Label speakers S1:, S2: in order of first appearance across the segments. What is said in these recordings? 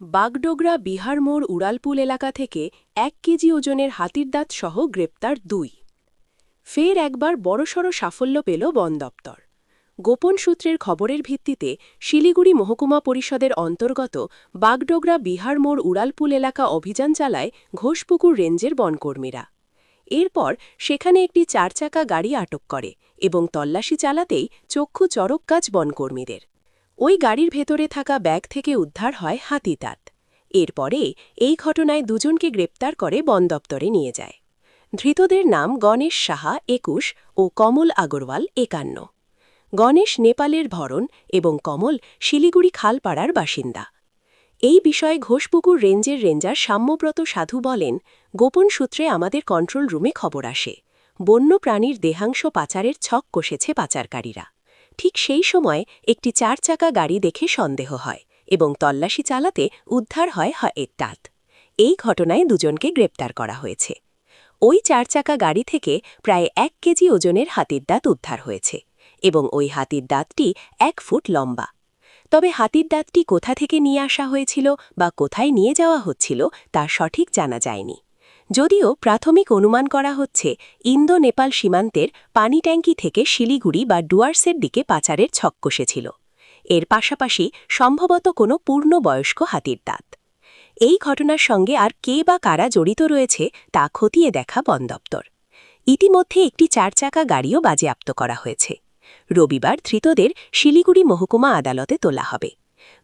S1: বাগডোগরা বিহার মোড় উড়ালপুল এলাকা থেকে এক কেজি ওজনের হাতির দাঁত সহ গ্রেপ্তার দুই। ফের একবার বড়সড় সাফল্য পেল বন দপ্তর। গোপন সূত্রের খবরের ভিত্তিতে শিলিগুড়ি মহকুমা পরিষদের অন্তর্গত বাগডোগরা বিহার মোড় উড়ালপুল এলাকা অভিযান চালায় ঘোষপুকুর রেঞ্জের বনকর্মীরা। এরপর সেখানে একটি চারচাকা গাড়ি আটক করে এবং তল্লাশি চালাতেই চক্ষু চরক কাজ বনকর্মীদের। ওই গাড়ির ভেতরে থাকা ব্যাগ থেকে উদ্ধার হয় হাতিদাঁত এরপরে এই ঘটনায় দুজনকে গ্রেপ্তার করে বন দপ্তরে নিয়ে যায়। ধৃতদের নাম গণেশ সাহা একুশ ও কমল আগরওয়াল একান্ন। গণেশ নেপালের ভরণ এবং কমল শিলিগুড়ি খালপাড়ার বাসিন্দা। এই বিষয়ে ঘোষপুকুর রেঞ্জের রেঞ্জার সাম্যব্রত সাধু বলেন, গোপন সূত্রে আমাদের কন্ট্রোল রুমে খবর আসে। বন্য প্রাণীর দেহাংশ পাচারের ছক কষেছে পাচারকারীরা। ঠিক সেই সময় একটি চার চাকা গাড়ি দেখে সন্দেহ হয় এবং তল্লাশি চালাতে উদ্ধার হয় হয় এর দাঁত এই ঘটনায় দুজনকে গ্রেপ্তার করা হয়েছে। ওই চার চাকা গাড়ি থেকে প্রায় এক কেজি ওজনের হাতির দাঁত উদ্ধার হয়েছে এবং ওই হাতির দাঁতটি এক ফুট লম্বা। তবে হাতির দাঁতটি কোথা থেকে নিয়ে আসা হয়েছিল বা কোথায় নিয়ে যাওয়া হচ্ছিল তা সঠিক জানা যায়নি। যদিও প্রাথমিক অনুমান করা হচ্ছে ইন্দো নেপাল সীমান্তের পানি ট্যাঙ্কি থেকে শিলিগুড়ি বা ডুয়ার্সের দিকে পাচারের ছক কষেছিল। এর পাশাপাশি সম্ভবত কোনো পূর্ণবয়স্ক হাতির দাঁত। এই ঘটনার সঙ্গে আর কে বা কারা জড়িত রয়েছে তা খতিয়ে দেখা বন দপ্তর। ইতিমধ্যে একটি চারচাকা গাড়িও বাজেয়াপ্ত করা হয়েছে। রবিবার ধৃতদের শিলিগুড়ি মহকুমা আদালতে তোলা হবে।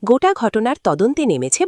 S1: গোটা ঘটনার তদন্তে নেমেছে